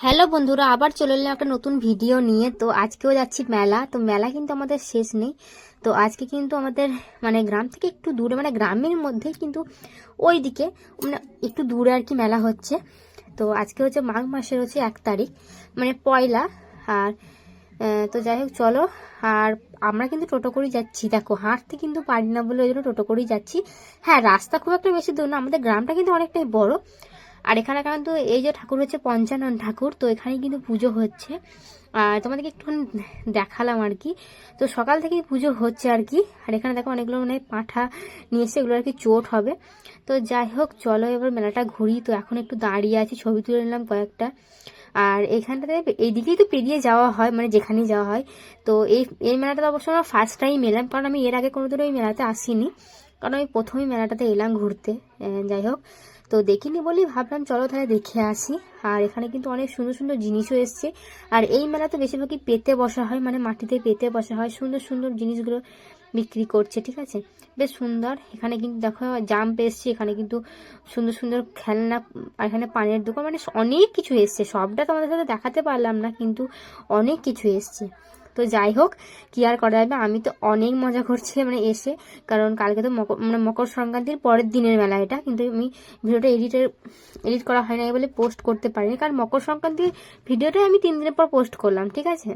Hello বন্ধুরা, আবার চলে এলাম একটা নতুন ভিডিও নিয়ে। তো আজকেও যাচ্ছি মেলা। তো মেলা কিন্তু আমাদের শেষ নেই। তো আজকে কিন্তু আমাদের মানে গ্রাম থেকে একটু দূরে মানে গ্রামের মধ্যে কিন্তু ওই দিকে মানে একটু দূরে আর কি মেলা হচ্ছে। তো আজকে হচ্ছে মাঘ মাসের হচ্ছে এক তারিখ মানে পয়লা। আর তো যাই হোক, চলো। আর আমরা কিন্তু টোটো করেই যাচ্ছি। দেখো, হাঁটতে কিন্তু পারি না বলে ওই জন্য টোটো করেই যাচ্ছি। হ্যাঁ রাস্তা খুব একটা বেশি দূর না। আমাদের গ্রামটা কিন্তু অনেকটাই বড়। আর এখানে কিন্তু এই যে ঠাকুর হচ্ছে পঞ্চানন ঠাকুর, তো এখানে কিন্তু পুজো হচ্ছে। আর তোমাদেরকে একটুখানি দেখালাম আর কি। তো সকাল থেকেই পুজো হচ্ছে আর কি। আর এখানে দেখো অনেকগুলো মানে পাঁঠা নিয়ে এসে এগুলো আর কি চোট হবে। তো যাই হোক, চলো এবার মেলাটা ঘুরি। তো এখন একটু দাঁড়িয়ে আছি, ছবি তুলে নিলাম কয়েকটা। আর এখানটাতে এইদিকেই তো পেরিয়ে যাওয়া হয় মানে যেখানেই যাওয়া হয়। তো এই এই মেলাটাতে অবশ্য আমরা ফার্স্ট টাইম এলাম, কারণ আমি এর আগে কোনোদিনও এই মেলাতে আসিনি। কারণ আমি প্রথমেই মেলাটাতে এলাম ঘুরতে। যাই হোক। তো দেখিনি বলেই ভাবলাম, চলো তাহলে দেখে আসি। আর এখানে কিন্তু অনেক সুন্দর সুন্দর জিনিসও এসছে। আর এই মেলাতে বেশিরভাগই পেতে বসা হয় মানে মাটিতে পেতে বসা হয়। সুন্দর সুন্দর জিনিসগুলো বিক্রি করছে, ঠিক আছে? বেশ সুন্দর। এখানে কিন্তু দেখো, জাম্প এসছে, এখানে কিন্তু সুন্দর সুন্দর খেলনা, আর এখানে পানের দোকান মানে অনেক কিছু এসছে। সবটা তোমাদের সাথে দেখাতে পারলাম না, কিন্তু অনেক কিছু এসছে। তো যাই হোক, কি আর করা যাবে? আমি তো অনেক মজা করছি মানে এসে। কারণ কালকে তো মকর মানে মকর সংক্রান্তির পরের দিনের মেলা এটা। কিন্তু আমি ভিডিওটা এডিটের, এডিট করা হয় নাই বলে পোস্ট করতে পারিনি। কারণ মকর সংক্রান্তির ভিডিওটাই আমি তিন দিনের পর পোস্ট করলাম, ঠিক আছে?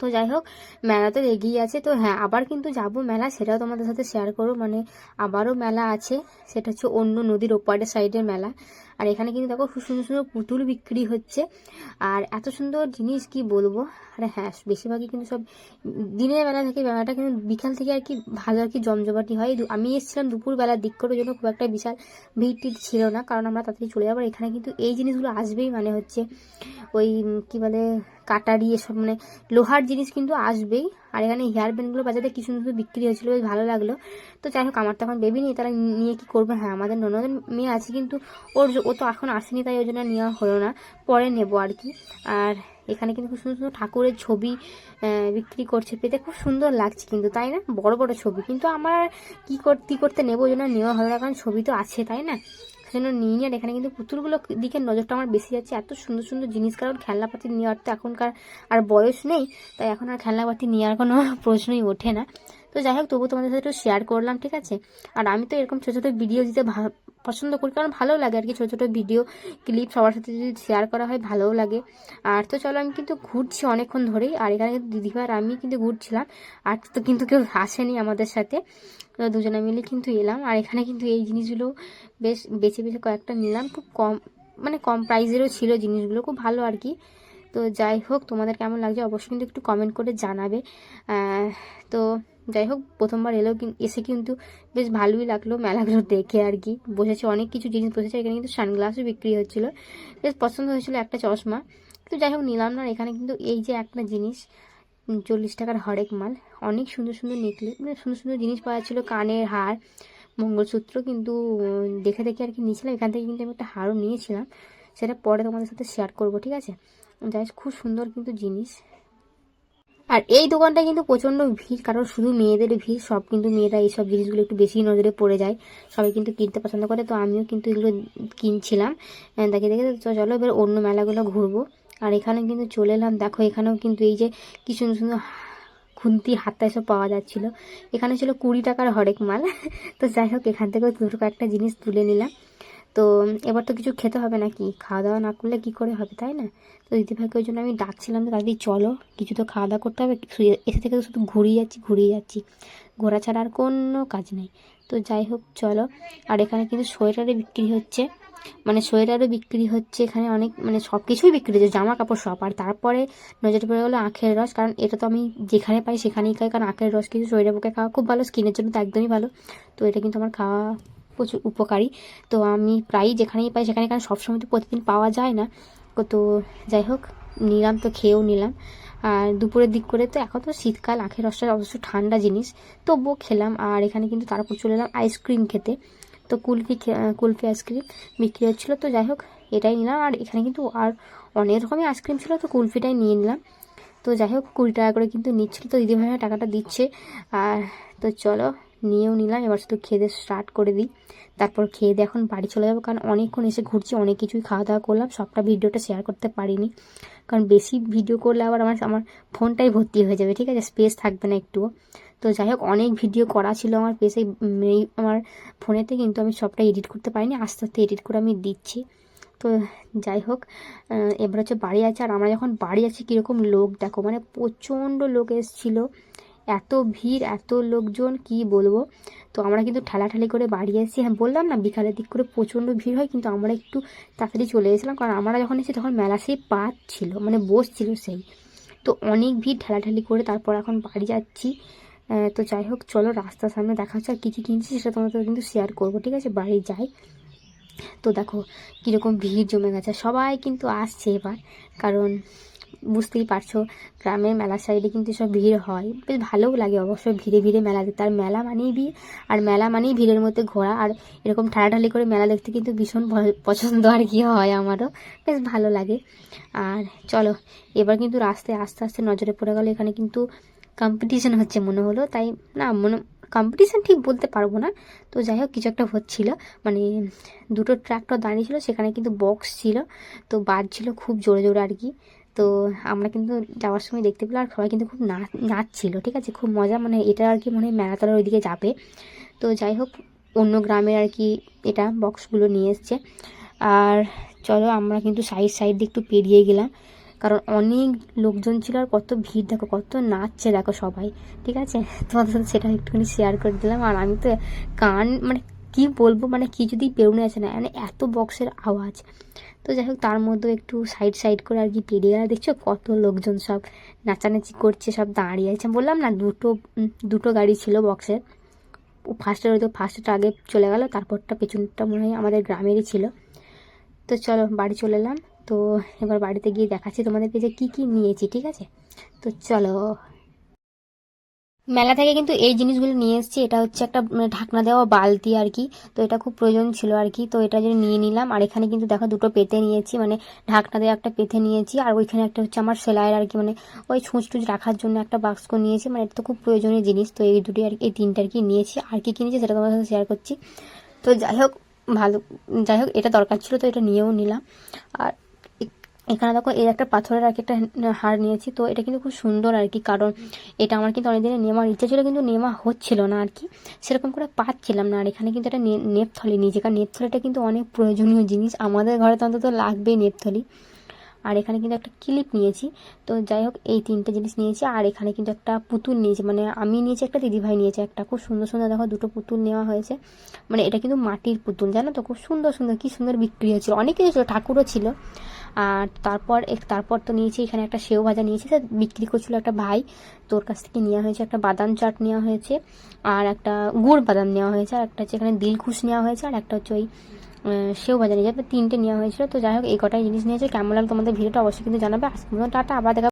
তো যাই হোক, মেলা তো এগিয়ে আছে। তো হ্যাঁ আবার কিন্তু যাব মেলা, সেটাও তোমাদের সাথে শেয়ার করব। মানে আবারও মেলা আছে, সেটা হচ্ছে অন্য নদীর ওপারের সাইডের মেলা। আর এখানে কিন্তু দেখো সুন্দর সুন্দর পুতুল বিক্রি হচ্ছে। আর এত সুন্দর জিনিস কি বলব? আর হ্যাঁ বেশিরভাগই কিন্তু সব দিনের বেলা থেকে মেলাটা কিন্তু বিকাল থেকে আর কি ভালো আর কি জমজমাটি হয়। আমি এসেছিলাম দুপুর বেলার দিক করে জন্য খুব একটা বিশাল ভিড় টিড় ছিল না, কারণ আমরা তাড়াতাড়ি চলে যাব। এখানে কিন্তু এই জিনিসগুলো আসবেই মানে হচ্ছে ওই কি বলে, কাটারি এসব মানে লোহার জিনিস কিন্তু আসবেই। আর এখানে হেয়ার ব্যান্ডগুলো বাজারে কি সুন্দর বিক্রি হয়েছিল বেশ ভালো লাগল। তো যাই হোক, আমার তো এখন বেবি নেই তারা নিয়ে কি করবে? হ্যাঁ আমাদের ননদের মেয়ে আছে কিন্তু ওর ও তো এখন আসেনি, তাই ওই জন্য নেওয়া হলো না। পরে নেব আর কি। আর এখানে কিন্তু খুব সুন্দর সুন্দর ঠাকুরের ছবি বিক্রি করছে। পেতে খুব সুন্দর লাগছে কিন্তু, তাই না? বড় বড় ছবি। কিন্তু আমার কি করতে করতে নেব, ওই জন্য নেওয়া হলো না, কারণ ছবি তো আছে, তাই না? সেজন্য নিয়ে আর এখানে কিন্তু পুতুলগুলোর দিকে নজরটা আমার বেশি যাচ্ছে। এত সুন্দর সুন্দর জিনিস, কারণ খেলনাপাতি নেওয়ার তো এখনকার আর বয়স নেই, তাই এখন আর খেলনাপাতি নেওয়ার কোনো প্রশ্নই ওঠে না। তো যাই হোক তবু তোমাদের সাথে একটু শেয়ার করলাম, ঠিক আছে? আর আমি তো এরকম ছোটো ছোটো ভিডিও দিতে ভা- পছন্দ করি, কারণ ভালো লাগে আর কি ছোটো ছোটো ভিডিও ক্লিপ সবার সাথে যদি শেয়ার করা হয় ভালোও লাগে। আর তো চলো, আমি কিন্তু ঘুরছি অনেকক্ষণ ধরেই, আর এখানে কিন্তু দিদিভাই আমি কিন্তু ঘুরছিলাম, আর তো কিন্তু কেউ আসেনি আমাদের সাথে। তো দুজনে মিলে কিন্তু এলাম, আর এখানে কিন্তু এই জিনিসগুলো বেশ, বেছে বেছে কয়েকটা নিলাম, খুব কম মানে কম প্রাইজেরও ছিল জিনিসগুলো, খুব ভালো আর কি তো যাই হোক, তোমাদের কেমন লাগছে অবশ্যই কিন্তু একটু কমেন্ট করে জানাবে। তো যাই হোক প্রথমবার এলেও এসে কিন্তু বেশ ভালোই লাগল মেলাগুলো দেখে আর কি। বসেছে অনেক কিছু জিনিস বসেছে, এখানে কিন্তু সানগ্লাসও বিক্রি হচ্ছিল। বেশ পছন্দ হয়েছিল একটা চশমা। তো যাই হোক, নিলাম না এখানে কিন্তু এই যে একটা জিনিস চল্লিশ টাকার হরেক মাল। অনেক সুন্দর সুন্দর নেকলেস মানে সুন্দর সুন্দর জিনিস পাওয়া ছিল কানের হার, মঙ্গলসূত্র কিন্তু দেখে দেখে আর কি নিয়েছিলাম। এখান থেকে কিন্তু আমি একটা হারও নিয়েছিলাম। সেটা পরে তোমাদের সাথে শেয়ার করব, ঠিক আছে? যাই খুব সুন্দর কিন্তু জিনিস। আর এই দোকানটা কিন্তু প্রচণ্ড ভিড়, কারণ শুধু মেয়েদের ভিড়, সব কিন্তু মেয়েরা এইসব জিনিসগুলো একটু বেশি নজরে পড়ে যায়। সবাই কিন্তু কিনতে পছন্দ করে, তো আমিও কিন্তু এগুলো কিনছিলাম। দেখে দেখে তো চলো এবার অন্য মেলাগুলো ঘুরবো। আর এখানে কিন্তু চলে এলাম, দেখো এখানেও কিন্তু এই যে কি সুন্দর সুন্দর খুন্তি হাতা এসব পাওয়া যাচ্ছিল। এখানে ছিল কুড়ি টাকার হরেক মাল। তো যাই হোক, এখান থেকেও দুটো একটা জিনিস তুলে নিলাম। তো এবার তো কিছু খেতে হবে নাকি? খাওয়া দাওয়া না করলে কি করে হবে, তাই না? তো দিদিভাইকে ওই জন্য আমি ডাকছিলাম যে, দাদি, চলো, কিছু তো খাওয়া দাওয়া করতে হবে। এসে থেকে শুধু ঘুরিয়ে যাচ্ছি ঘুরিয়ে যাচ্ছি। ঘোরা ছাড়া আর কোনো কাজ নেই। তো যাই হোক, চলো। আর এখানে কিন্তু সোয়েটারে বিক্রি হচ্ছে। মানে সোয়েটারও বিক্রি হচ্ছে, এখানে অনেক মানে সব কিছুই বিক্রি হচ্ছে জামা কাপড় সব। আর তারপরে নজরে পড়ে গেলো আখের রস, কারণ এটা তো আমি যেখানে পাই সেখানেই খাই, কারণ আখের রস কিন্তু শরীরের পক্ষে খাওয়া খুব ভালো, স্কিনের জন্য তো একদমই ভালো। তো এটা কিন্তু আমার খাওয়া প্রচুর উপকারী। তো আমি প্রায়ই যেখানেই পাই সেখানে কারণ সবসময় তো প্রতিদিন পাওয়া যায় না। তো যাই হোক, নিলাম তো, খেয়েও নিলাম। আর দুপুরের দিক করে তো এখন তো শীতকাল, আখের রসটা অবশ্য ঠান্ডা জিনিস। তবুও খেলাম, আর এখানে কিন্তু তারপর চলে এলাম আইসক্রিম খেতে। তো কুলফি কুলফি আইসক্রিম বিক্রি হচ্ছিল, তো যাই হোক, এটাই নিলাম। আর এখানে কিন্তু আর অনেক রকমই আইসক্রিম ছিল, তো কুলফিটাই নিয়ে নিলাম। তো যাই হোক, কুড়ি টাকা করে কিন্তু নিচ্ছিল, তো দিদিভাইরা টাকাটা দিচ্ছে। আর তো চলো নিয়েও নিলাম। এবার শুধু খেতে স্টার্ট করে দিই। তারপর খেয়ে দিয়ে এখন বাড়ি চলে যাব। কারণ অনেকক্ষণ এসে ঘুরছি, অনেক কিছুই খাওয়া দাওয়া করলাম। সবটা ভিডিওটা শেয়ার করতে পারিনি। কারণ বেশি ভিডিও করলে আবার আমার আমার ফোনটাই ভর্তি হয়ে যাবে, ঠিক আছে? স্পেস থাকবে না একটুও। তো যাই হোক, অনেক ভিডিও করা ছিল আমার পেসে আমার ফোনেতে কিন্তু আমি সবটা এডিট করতে পারিনি। আস্তে আস্তে এডিট করে আমি দিচ্ছি। তো যাই হোক এবার হচ্ছে বাড়ি আছে। আর আমরা যখন বাড়ি আছি, কীরকম লোক দেখো? মানে প্রচণ্ড লোক এসেছিল। এত ভিড়, এত লোকজন, কি বলব? তো আমরা কিন্তু ঠেলাঠালি করে বাড়ি এসেছি। হ্যাঁ বললাম না, বিকালের দিক করে প্রচণ্ড ভিড় হয়, কিন্তু আমরা একটু তাড়াতাড়ি চলে এসেছিলাম, কারণ আমরা যখন এসেছি তখন মেলা সেই পাত ছিল মানে বসছিল সেই। তো অনেক ভিড়, ঠেলাঠালি করে তারপর এখন বাড়ি যাচ্ছি। তো যাই হোক, চলো রাস্তার সামনে দেখা হচ্ছে আর কী কী কিনছি সেটা তোমাদের কিন্তু শেয়ার করব, ঠিক আছে? বাড়ি যাই। তো দেখো, কীরকম ভিড় জমে গেছে, সবাই কিন্তু আসছে এবার, কারণ বুঝতেই পারছ, গ্রামের মেলার সাইডে কিন্তু সব ভিড় হয়। বেশ ভালোও লাগে অবশ্যই ভিড়ে ভিড়ে মেলা দেখতে। আর মেলা মানেই ভিড়, আর মেলা মানেই ভিড়ের মধ্যে ঘোরা। আর এরকম ঠাড়াঠাড়ি করে মেলা দেখতে কিন্তু ভীষণ পছন্দ আর কি হয় আমারও। বেশ ভালো লাগে। আর চলো, এবার কিন্তু রাস্তায় আস্তে আস্তে নজরে পড়ে গেল, এখানে কিন্তু কম্পিটিশন হচ্ছে মনে হলো। তাই না, মনে কম্পিটিশান ঠিক বলতে পারব না। তো যাই হোক, কিছু একটা হচ্ছিল। মানে দুটো ট্র্যাক্টর দাঁড়িয়ে ছিল, সেখানে কিন্তু বক্স ছিল। তো বাজছিল খুব জোরে জোরে আর কি। তো আমরা কিন্তু যাওয়ার সময় দেখতে পেলাম আর সবাই কিন্তু খুব নাচ নাচছিল, ঠিক আছে? খুব মজা মানে এটা আর কি মনে হয় মেলাতলার ওইদিকে যাবে। তো যাই হোক, অন্য গ্রামের আর কি এটা বক্সগুলো নিয়ে এসছে। আর চলো আমরা কিন্তু সাইড সাইড দিয়ে একটু পেরিয়ে গেলাম। কারণ অনেক লোকজন ছিল আর কত ভিড়, দেখো কত নাচছে, দেখো সবাই, ঠিক আছে? তোমাদের সাথে সেটা একটুখানি শেয়ার করে দিলাম। আর আমি তো কান মানে কি বলব? মানে কি যদি পেরুনে আছে না মানে এত বক্সের আওয়াজ। তো যাই হোক, তার মধ্যে একটু সাইড সাইড করে আর কি পেরিয়ে গেলে দেখছ? কত লোকজন সব নাচানাচি করছে, সব দাঁড়িয়ে আছে। বললাম না, দুটো দুটো গাড়ি ছিল বক্সের ফার্স্টের হয়তো ফার্স্টটা আগে চলে গেল, তারপরটা পেছনটা মনে হয় আমাদের গ্রামেরই ছিল। তো চলো, বাড়ি চলে এলাম। তো এবার বাড়িতে গিয়ে দেখাচ্ছি তোমাদের পেজে কী কী নিয়েছি, ঠিক আছে? তো চলো মেলা থেকে কিন্তু এই জিনিসগুলো নিয়ে এসেছি। এটা হচ্ছে একটা মানে ঢাকনা দেওয়া বালতি আর কি। তো এটা খুব প্রয়োজন ছিল আর কি। তো এটা জন্য নিয়ে নিলাম। আর এখানে কিন্তু দেখো দুটো পেতে নিয়েছি মানে ঢাকনা দেওয়া একটা পেতে নিয়েছি। আর ওইখানে একটা হচ্ছে আমার সেলাইয়ের আর কি মানে ওই ছুঁচ টুচ রাখার জন্য একটা বাক্স নিয়েছি। মানে এটা তো খুব প্রয়োজনীয় জিনিস। তো এই দুটি আর এই তিনটে আর কি নিয়েছি। আর কি কিনেছি সেটা তোমার সাথে শেয়ার করছি। তো যাই হোক, ভালো, যাই হোক, এটা দরকার ছিল, তো এটা নিয়েও নিলাম। আর এখানে দেখো এর একটা পাথরের আর একটা হার নিয়েছি, তো এটা কিন্তু খুব সুন্দর আর কি, কারণ এটা আমার কিন্তু অনেকদিনের নেওয়ার ইচ্ছা ছিল, কিন্তু নেওয়া হচ্ছিল না আর কি। সেরকম করে পাচ্ছিলাম না আর এখানে কিন্তু একটা নেপথলি নিয়েছি, কারণ নেপথলিটা কিন্তু অনেক প্রয়োজনীয় জিনিস, আমাদের ঘরে তো অন্তত লাগবেই নেপথলি আর এখানে কিন্তু একটা ক্লিপ নিয়েছি, তো যাই হোক, এই তিনটে জিনিস নিয়েছি, আর এখানে কিন্তু একটা পুতুল নিয়েছি মানে আমি নিয়েছি, একটা দিদিভাই নিয়েছে একটা, খুব সুন্দর সুন্দর দেখো দুটো পুতুল নেওয়া হয়েছে। মানে এটা কিন্তু মাটির পুতুল, জানো তো, খুব সুন্দর সুন্দর, কি সুন্দর বিক্রি হয়েছিল, অনেক কিছু ছিল, ঠাকুরও ছিল। আর তারপর তারপর তো নিয়েছি, এখানে একটা সেও ভাজা নিয়েছি বিক্রি করছিল একটা ভাই। তোর কাছ থেকে নেওয়া হয়েছে একটা বাদাম চাট নেওয়া হয়েছে, আর একটা গুড় বাদাম নেওয়া হয়েছে, আর একটা হচ্ছে এখানে দিলখুশ নেওয়া হয়েছে, আর একটা হচ্ছে ওই সেও নিয়েছে। তো তিনটে নেওয়া হয়েছিল। তো যাই হোক, এই কটাই জিনিস নিয়েছে। কেমন লাগল তোমাদের ভিডিওটা অবশ্যই কিন্তু জানাবে। আজকে টাটা, আবার দেখা